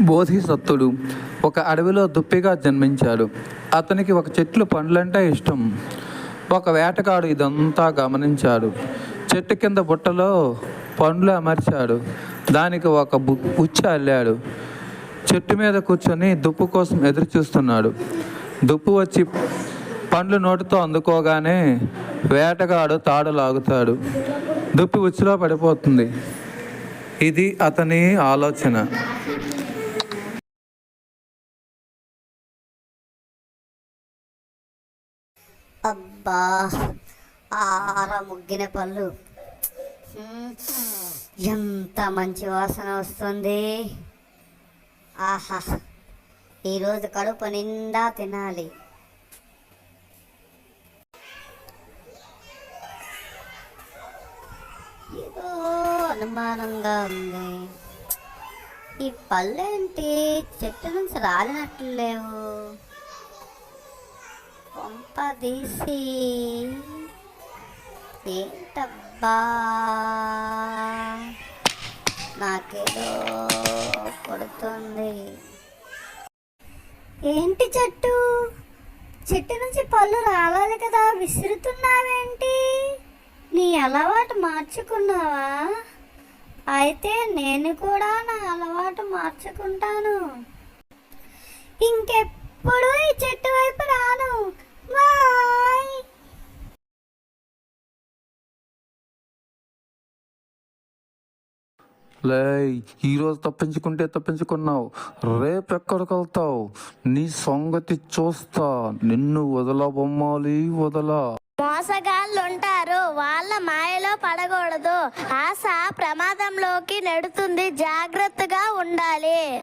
బోధిసత్తుడు. ఒక అడవిలో దుప్పిగా జన్మించాడు. అతనికి ఒక చెట్లు పండ్లంటే ఇష్టం. ఒక వేటగాడు ఇదంతా గమనించాడు. చెట్టు కింద బుట్టలో పండ్లు అమర్చాడు. దానికి ఒక బు అల్లాడు. చెట్టు మీద కూర్చొని దుప్పు కోసం ఎదురు చూస్తున్నాడు దుప్పు వచ్చి పండ్లు నోటితో అందుకోగానే వేటగాడు తాడు లాగుతాడు దుప్పి ఉచ్చులో పడిపోతుంది. ఇది అతని ఆలోచన. అబ్బా ఆర ముగ్గిన పళ్ళు. ఎంత మంచి వాసన వస్తుంది. ఆహా ఈరోజు కడుపు నిండా తినాలి. ఏదో అనుమానంగా ఉంది. ఈ పళ్ళేంటి? చెట్టు నుంచి రాలినట్లు లేవు. కొంపదీసి ఏంటబ్బా? నాకేదో కొడుతుంది. ఏంటి చెట్టు? చెట్టు నుంచి పళ్ళు రావాలి కదా విసురుతున్నావేంటి? నీ అలవాటు మార్చుకున్నావా? అయితే నేను కూడా నా అలవాటు మార్చుకుంటాను. ఇంకెప్పుడు ఈ చెట్టు వైపు లే ఈరోజు తప్పించుకుంటే తప్పించుకున్నావు. రేపు ఎక్కడికి వెళ్తావు నీ సంగతి చూస్తా. నిన్ను వదల బొమ్మాలి వదలా. మోసగాళ్ళు ఉంటారు వాళ్ళ మాయలో పడకూడదు. ఆశ ప్రమాదంలోకి నెడుతుంది. జాగ్రత్తగా ఉండాలి.